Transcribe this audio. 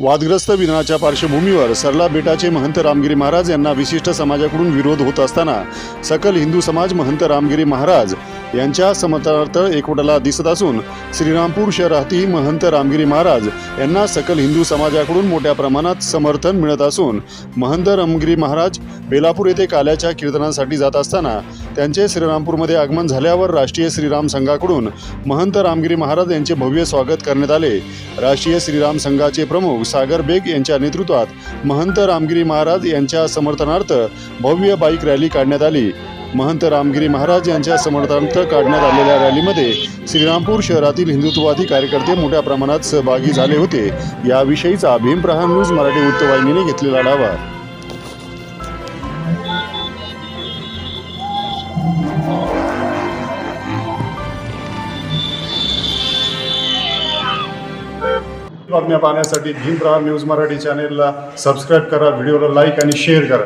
वादग्रस्त विधानाच्या पार्श्वभूमीवर सरला बेटाचे महंत रामगिरी महाराज यांना विशिष्ट समाजाकडून विरोध होत असताना सकल हिंदू समाज महंत रामगिरी महाराज यांच्या समर्थनार्थ एकवटाला दिसत असून श्रीरामपूर शहरातही महंत रामगिरी महाराज यांना सकल हिंदू समाजाकडून मोठ्या प्रमाणात समर्थन मिळत असून महंत रामगिरी महाराज बेलापूर येथे काल्याच्या कीर्तनासाठी जात असताना त्यांचे श्रीरामपूरमध्ये आगमन झाल्यावर राष्ट्रीय श्रीराम संघाकडून महंत रामगिरी महाराज यांचे भव्य स्वागत करण्यात आले. राष्ट्रीय श्रीराम संघाचे प्रमुख सागर बेग यांच्या नेतृत्वात महंत रामगिरी महाराज यांच्या समर्थनार्थ भव्य बाईक रॅली काढण्यात आली. महंत रामगिरी महाराज यांच्या समर्थार्थ काढण्यात आलेल्या रॅलीमध्ये श्रीरामपूर शहरातील हिंदुत्ववादी कार्यकर्ते मोठ्या प्रमाणात सहभागी झाले होते. याविषयीचा भीमप्रहार न्यूज मराठी वृत्तवाहिनीने घेतलेला आढावा बातम्या पाहण्यासाठी भीमप्रहार न्यूज मराठी चॅनेलला सबस्क्राईब करा व्हिडिओला लाईक आणि शेअर करा.